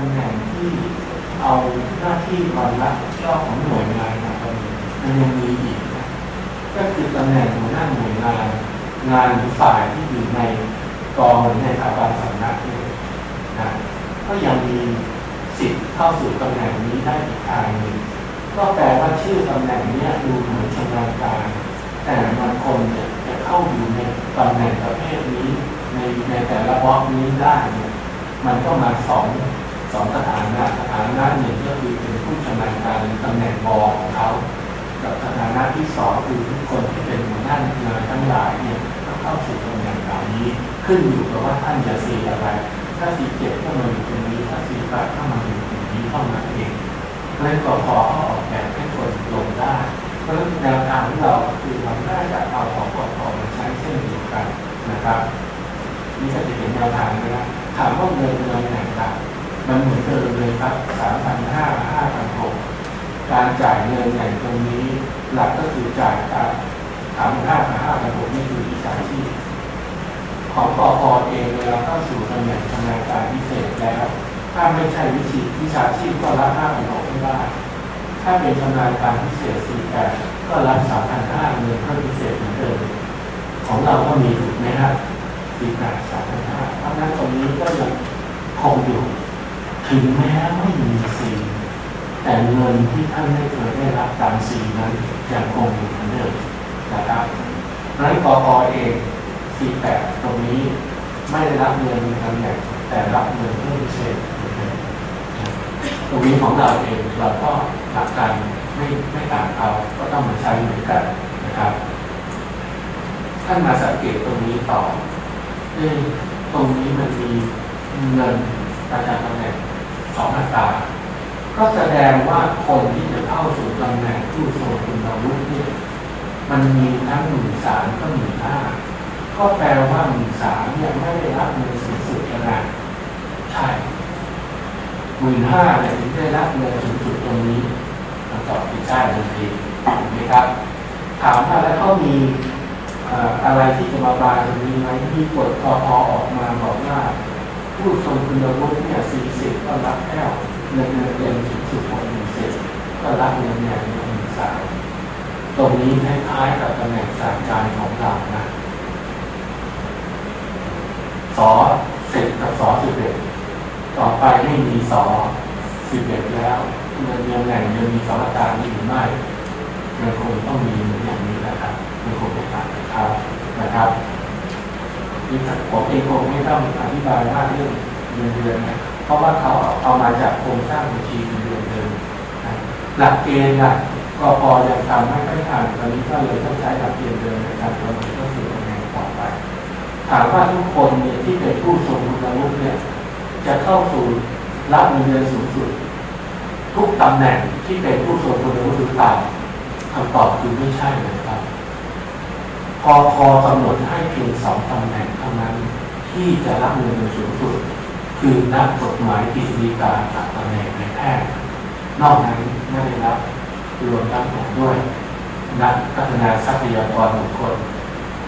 ำแหน่งที่เอาหน้าที่วันละเจ้าของหน่วยงานมาทำมันยังมีอีกก็คือตำแหน่งหัวหน้าหน่วยงาน งานฝ่ายที่อยู่ในกองหรือในสถาบันสำนักนี่นะก็ยังมีสิทธิ์เข้าสู่ตำแหน่งนี้ได้อีกทางหนึ่งก็แปลว่าชื่อตำแหน่งนี้ดูเหมือนชำนาญการ แต่บางคนเนี่ยจะเข้าอยู่ในตำแหน่งประเภทนี้ในในแต่ละบล็อกนี้ได้ มันก็มาสอง องสถานะสถานะหนึ่งก็คือเป็นผู้ชำนาญการตำแหน่งบอของเขากับสถานะที่สองคือทุกคนที่เป็นหัวหน้างานทั้งหลายเนี่ยก็เข้าสู่ตำแหน่งเหล่านี้ ขึ้นอยู่กับว่าท่านจะสีอะไร ถ้าสีเจ็ดก็มาอยู่ตรงนี้ถ้าสีแปดก็มาอยู่ตรงนี้เท่านั้นเองเพราะฉะนั้นกพเขาออกแบบให้คนลงได้เพราะฉะนั้นแนวทางของเราคือเราได้จะเอาของกพมาใช้เช่นเดียวกันนะครับนี่ก็จะเป็นแนวทางนะครับถามว่าเงินเดือนไหนครับ มันเหมือนเดิมเลยครับสามพันห้าห้าพันหกการจ่ายเงินอย่างตรงนี้หลักก็คือจ่ายตามสามพันห้าพันห้าพันหกนี่คือวิชาชีพของปอพเองเวลาเข้าสู่ตำแหน่งทำงานการพิเศษแล้ว ถ้าไม่ใช่วิชาวิชาชีพก็รับห้าพันหกไม่ได้ถ้าเป็นชำนาญการพิเศษสี่แปดก็รับสามพันห้าเงินเพิ่มพิเศษเหมือนเดิมของเราก็มีถูกไหมครับสี่แปดสามพันห้าเพราะนั้นตรงนี้ก็ยังคงอยู่ ถึงแม้ไม่มีสีแต่เงินที่ท่านไม่เคยได้รับตามสีนั้นยังคงอยู่เหมือนเดิมนะครับนั้นกอเองสี่แปดตรงนี้ไม่ได้รับเงินในตำแหน่งแต่รับเงินเพิ่มเศษเหมือนตรงนี้ของเราเองเราก็หลักการไม่ไม่ต่างเอาก็ต้องมาใช้เหมือนกันนะครับท่านมาสังเกตตรงนี้ต่อเอ้ตรงนี้มันมีเงินประจำตำแหน่ง สองอัตราก็แสดงว่าคนที่จะเข้าสู่ตำแหน่งผู้ทรงคุณวุฒิเนี่ยมันมีทั้งหมื่นสามก็หมื่นห้าก็แปลว่าหมื่นสามเนี่ยไม่ได้รับเงินสูงสุดขนาดใช่หมื่นห้าเนี่ยถึงได้รับเงินสูงสุดตรงนี้คำตอบคือใช่ทันทีถูกไหมครับ ถามว่าแล้วเขามีเอ่ออะไรที่จะมาบานตรงนี้ไหมที่กฎกพอออกมาบอกว่า ผู้ทรงคุณวุฒิเนี่ยสี่สิบก็รับแค่เงินเดือนเดือนสูงสุดหกหมื่นเศษก็รับเงินเนี่ยหนึ่งสามตรงนี้คล้ายๆกับตำแหน่งสายการของเรานะสอสิบกับสอสิบเอ็ดต่อไปไม่มีสอสิบเอ็ดแล้วเงินเดือนแหล่งยังมีสองอัตรานี้หรือไม่มันคงต้องมีอย่างนี้นะครับมันคงไม่ต่างกับนะครับ นี่ผมเองคงไม่ต้องอธิบายมากเรื่องเงินเดือนนะเพราะว่าเขาเอามาจากโครงสร้างบัญชีเงินเดือนเดิมหลักเกณฑ์น่ะก็พอยังทำให้ไม่ผ่านตอนนี้ก็เลยต้องใช้หลักเกณฑ์เดิมในการประเมินก็คือตำแหน่งต่อไป ถามว่าทุกคนเนี่ยที่เป็นผู้ทรงคุณวุฒิเนี่ยจะเข้าสู่รับเงินเดือนสูงสุด ทุกตำแหน่งที่เป็นผู้ทรงคุณวุฒิหรือเปล่าคำตอบคือไม่ใช่เลยครับ พอพอกำหนดให้เพียงสองตำแหน่งเท่านั้น ที่จะรับเงินสูงสุด คือนักกฎหมายกฤษฎีกากับตำแหน่งในแพทย์นอกนั้นไม่ได้รับรวมทั้งหมดด้วย นักพัฒนาทรัพยากรบุคคล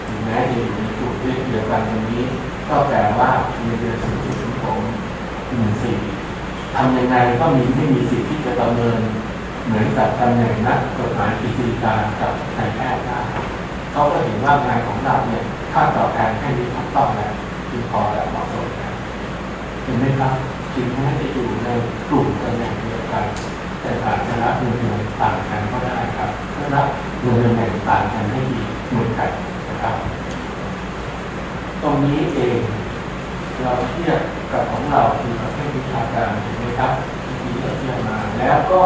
ถึงแม้จะอยู่ในกลุ่มเดียวกันตรงนี้ ก็แปลว่าเงินเดือนสูงสุดของผมหนึ่งสี่ทำยังไงก็มีไม่มีสิทธิ์ที่จะประเมินเหมือนกับตำแหน่งนักกฎหมายกฤษฎีกากับนายแพทย์ เขาก็เห็นว่างานของเราเนี่ยค่าตอบแทนให้ดีถูกต้องแล้วเพียงพอและเหมาะสมแล้วเห็นไหมครับจึงไม้จะอยู่ในกลุ่มตำแหน่งเดียวกัน แต่อาจจะรับเงินเดือนต่างกันก็ได้ครับก็รับเงินเดือนต่างกันให้ดีเหมือนกันนะครับ ตรงนี้เองเราเทียบกับของเราคือประเภทวิชาการถูกไหมครับที่เราเทียบมา แล้วก็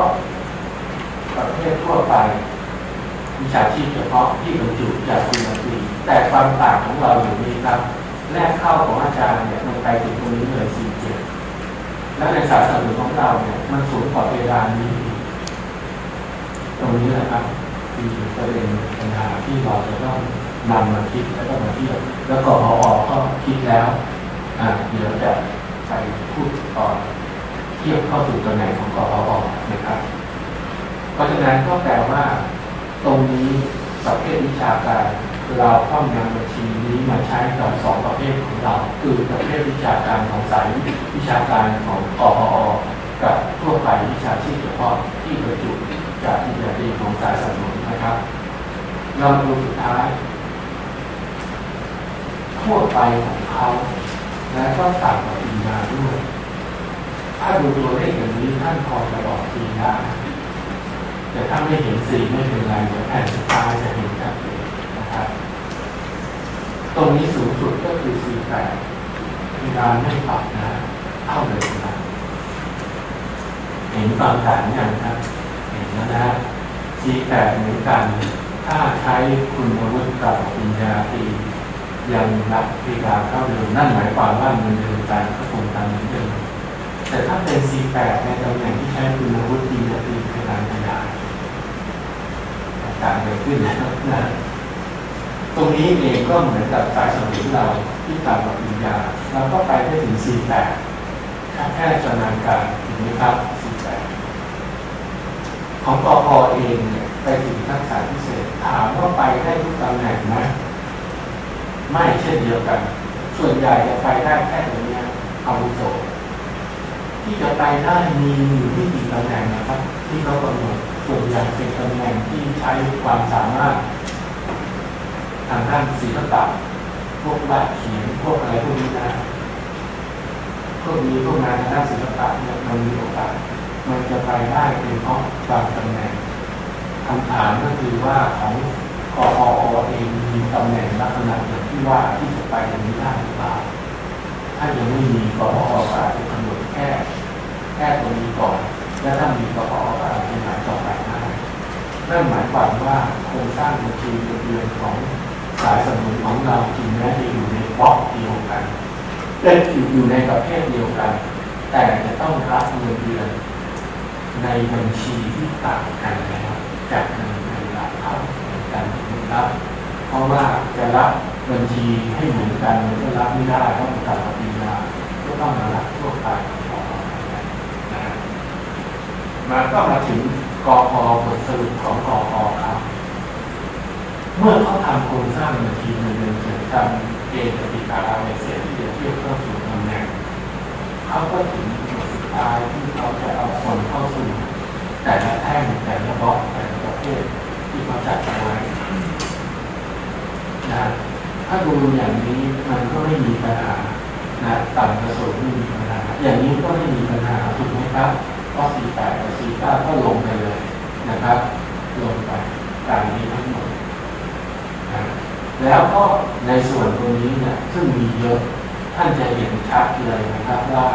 ประเภททั่วไป วิชาชีพเฉพาะที่บรรจุจากคุณตรีแต่ความต่างของเราอยู่นี้ครับ แรกเข้าของอาจารย์เนี่ยมันไปถึงตรงนี้เลยสี่เจ็ดแล้วในศาสตร์สนุนของเราเนี่ยมันสูงกว่าเพดานนี้ ตรงนี้แหละครับคือประเด็นปัญหาที่เราจะต้องนำมาคิดแล้วก็มาเทียบแล้วก็พออก็คิดแล้วอ่าเดี๋ยวจะไปพูดต่อเทียบเข้าสู่ตำแหน่งของกอพอนะครับ เพราะฉะนั้นก็แปลว่า ตรงนี้ประเภทวิชาการเราต้องนำบัญชีนี้มาใช้กับสองประเภทของเรา คือประเภทวิชาการของสายวิชาการของกออกับทั่วไปวิชาชีพเฉพาะที่ประจุจากที่จะดีของสายสนุนนะครับเราดูสุดท้าย ทั่วไปของเขาและก็ต่างกับปีนาด้วย ถ้าดูตัวเลขอย่างนี้ท่านพอจะบอกปีได้ แต่ถ้าไม่เห็นสีไม่เป็นไรเดี๋ยวแผ่นสุดท้ายจะเห็นชัดเจนนะครับ ตรงนี้สูงสุดก็คือสีแปดเวลาไม่ปรับนะเท่าเดิมนะเห็นความต่างอย่างครับเห็นแล้วนะสีแปดเหมือนกัน ถ้าใช้คุณวุฒิกับปัญญาตียังรับเวลาเท่าเดิมนั่นหมายความว่าเงินเดือนการก็คงตามเหมือนเดิมแต่ถ้าเป็น C8 ในตำแหน่งที่ใช้คุณวุฒิจะตีในการขยาย ต่างไปขึ้นนะตรงนี้เองก็เหมือนกับสายสมุนเราที่ต่ำกว่าปัญญาเราก็ไปได้ถึง C8 แค่แค่ชำนาญการถูกไหมครับ C8 ของกอพอเองเนี่ยไปถึงทักษะพิเศษถามว่าไปได้ทุกตำแหน่งไหมไม่เช่นเดียวกัน ส่วนใหญ่จะไปได้แค่ตรงนี้อาวุโสที่จะไปได้มีอยู่ที่กี่ตำแหน่งนะครับ ที่เขากำหนด ส่วนใหญ่เป็นตำแหน่งที่ใช้ความสามารถ ทางด้านศิลปะพวกวาดเขียนพวกอะไรพวกนี้นะพวกนี้พวกงานทางด้านศิลปะเนี่ยมันมีโอกาสมันจะไปได้เป็นเพราะบางตำแหน่งคำถามก็คือว่าของกออเองมีตำแหน่งลักษณะอย่างที่ว่าที่จะไปอย่างนี้ได้หรือเปล่าถ้ายังไม่มีกออก็อาจจะกำหนดแค่แค่ตรงนี้ก่อน แล้วถ้ามีกออก็อาจจะ ต่อไปได้นั่นหมายความว่าโครงสร้างบัญชีเงินเดือนของสายสมุนของเราจริงแม้จะอยู่ในบล็อกเดียวกันเล่นอยู่ในประเภทเดียวกัน แต่จะต้องรับเงินเดือน ในบัญชีที่ต่างกันนะครับจากเงินในหลักเท่ากันนะครับ เพราะว่าจะรับบัญชีให้เหมือนกันมันก็รับไม่ได้เพราะมันต่างกับปีนาก็ต้องมารับทั่วไปมาก็มาถึง กอพบทสรุปของกอพครับ เมื่อเขาทำโครงสร้างบัญชีเงินเดือนเสร็จำเกณฑ์กติกาอะไรเสร็จที่จะเทียบเข้าสู่ตำแหน่งเขาก็ถึงจุดสุดท้ายที่เขาจะเอาคนเข้าสู่แต่ละแท่งแต่ละบล็อกแต่ละประเภทที่เขาจัดเอาไว้นะถ้าดูอย่างนี้มันก็ไม่มีปัญหานะต่ำกระสูงไม่มีปัญหาอย่างนี้ก็ไม่มีปัญหาถูกไหมครับ ก็สี่แปดกับสี่เก้าก็ลงไปเลยนะครับ ลงไปตามนี้ทั้งหมดนะแล้วก็ในส่วนตรงนี้เนี่ยซึ่งมีเยอะท่านจะเห็นชัดเลยนะครับว่า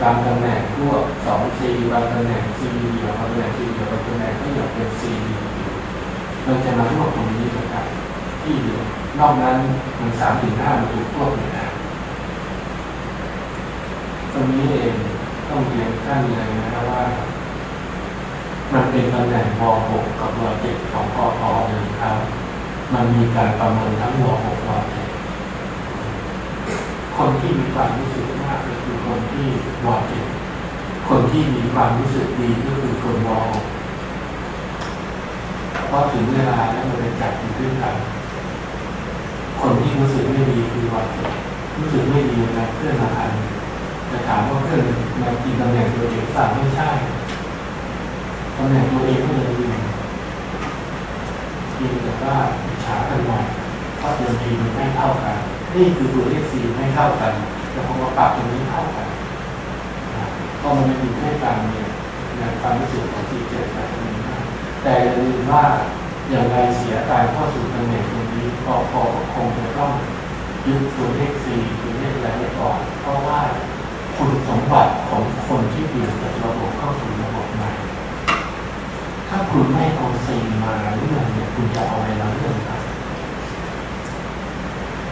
บางตำแหน่งพวกสองซีบางตำแหน่งซีเดียวบางตำแหน่งซีเดียวบางตำแหน่งก็อยากเป็นซีเดียวมันจะมารวบตรงนี้นะครับที่เดียวนอกนั้นมันสามถึงห้ามันถูกควบอยู่แล้วตรงนี้เอง ต้องเรียนท่านเลยนะครับว่า มันเป็นตำแหน่งว .6 กับว .7 ของกอพเลยครับ มันมีการประเมินทั้งว .6 ว .7 คนที่มีความรู้สึกมากก็คือคนที่ว .7 คนที่มีความรู้สึกดีก็คือคนว .6 พอถึงเวลาแล้วมันเป็นจัดขึ้นกันคนที่รู้สึกไม่ดีคือว .7 รู้สึกไม่ดีนะเพื่อนมาทัน จะถามว่าเพื่อนมากินตำแหน่งตัวเองสั่งไม่ใช่ตำแหน่งตัวเองก็เลยอยู่กินแต่ว่าฉากันหน่อยเพราะเดิมทีมันไม่เท่ากัน นี่คือตัวเลขสี่ไม่เท่ากันแต่พอมาปรับตรงนี้เท่ากันก็มันไม่อยู่ด้วยกันเนี่ยในความรู้สึกของสี่เจ็ดแบบนี้แต่อย่าลืมว่าอย่างไรเสียการเข้าสู่ตำแหน่งตรงนี้ก็พอคงจะต้องยึดตัวเลขสี่ตัวเลขอะไรไว้ก่อนเพราะว่า คุณสมบัติของคนที่เปลี่ยนจากระบบเข้าสู่ระบบใหม่ ถ้าคุณไม่เอาซีมาเรื่องเนี่ยคุณจะเอาอะไรมาเรื่องครับ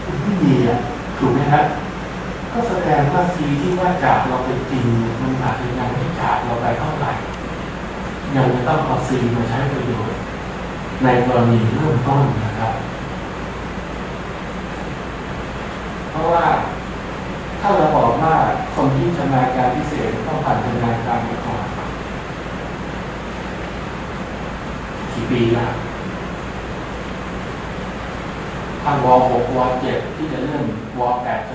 คุณไม่มีอะถูกไหมครับก็แสดงว่าซีที่ว่าจากเราไปจริงมันอาจจะยังไม่จากเราไปเท่าไหร่ยังจะต้องเอาซีมาใช้ประโยชน์ในกรณีเริ่มต้นนะครับ เพราะว่า ถ้าเราบอกว่าค นที่ชำนาการพิเศษต้องผ่านชำนาการมาก่อนกี่ปีละทาวอหกวอเจ็ดที่จะเลื่อนวแปดจะ